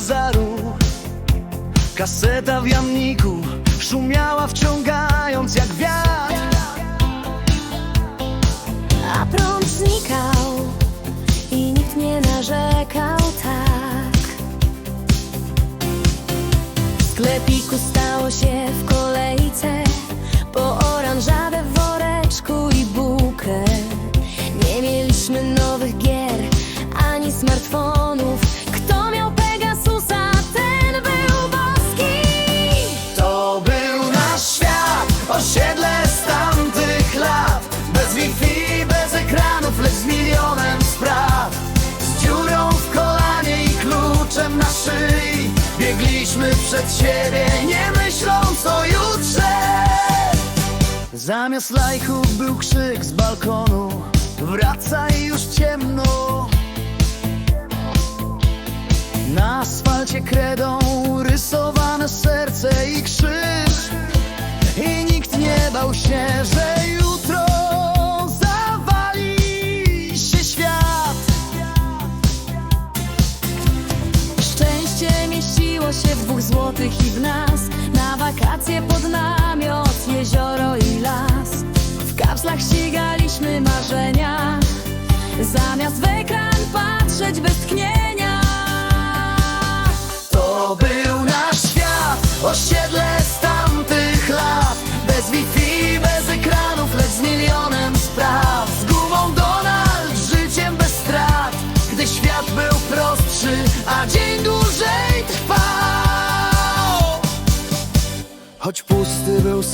bazaru Kaseta w jamniku szumiała wciągając jak wiatr A prąd znikał i nikt nie narzekał tak. W sklepiku stało się w kolejce po oranżadę woreczku i bułkę. Nie mieliśmy nowych gier ani smartfonów. Przed siebie, nie myśląc o jutrze. Zamiast lajków był krzyk z balkonu. Wracaj, już ciemno. Na asfalcie kredą rysowane serce i krzyż. I nikt nie bał się, że się w dwóch złotych i w nas. Na wakacje pod namiot, jezioro i las. W kapslach ścigaliśmy marzenia. Zamiast w ekran patrzeć bez tchnienia To był nasz świat, osiedle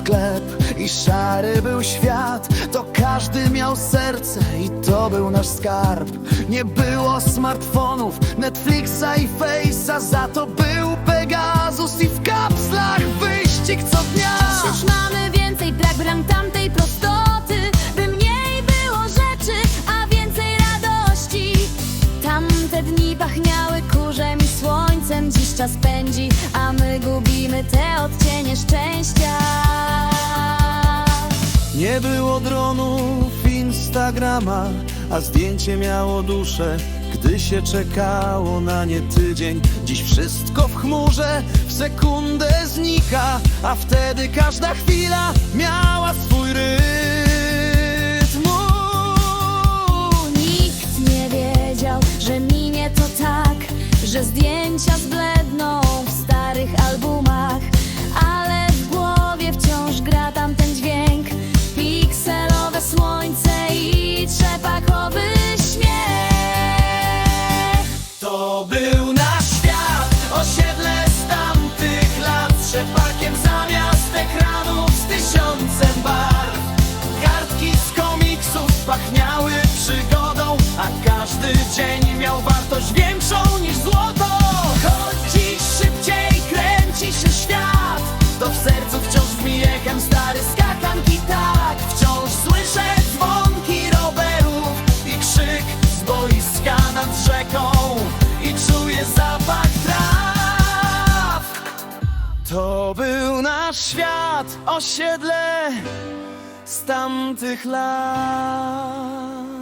sklep i szary był świat. To każdy miał serce i to był nasz skarb. Nie było smartfonów, Netflixa i Face'a Za to był Pegasus i w kapslach wyścig co dnia. Dziś mamy więcej, brak bram tamtej prostoty By mniej było rzeczy, a więcej radości. Tamte dni pachniały kurzem i słońcem Dziś czas pędzi, a my gubimy te odcienie szczęścia Nie było dronów, Instagrama, a zdjęcie miało duszę, gdy się czekało na nie tydzień. Dziś wszystko w chmurze w sekundę znika, a wtedy każda chwila miała swój rytm. Nikt nie wiedział, że minie to tak Że zdjęcia zbledną dzień miał wartość większą niż złoto. Choć dziś szybciej kręci się świat To w sercu wciąż brzmi echem stary skakanki tak Wciąż słyszę dzwonki rowerów i krzyk z boiska nad rzeką I czuję zapach traw. To był nasz świat, osiedle z tamtych lat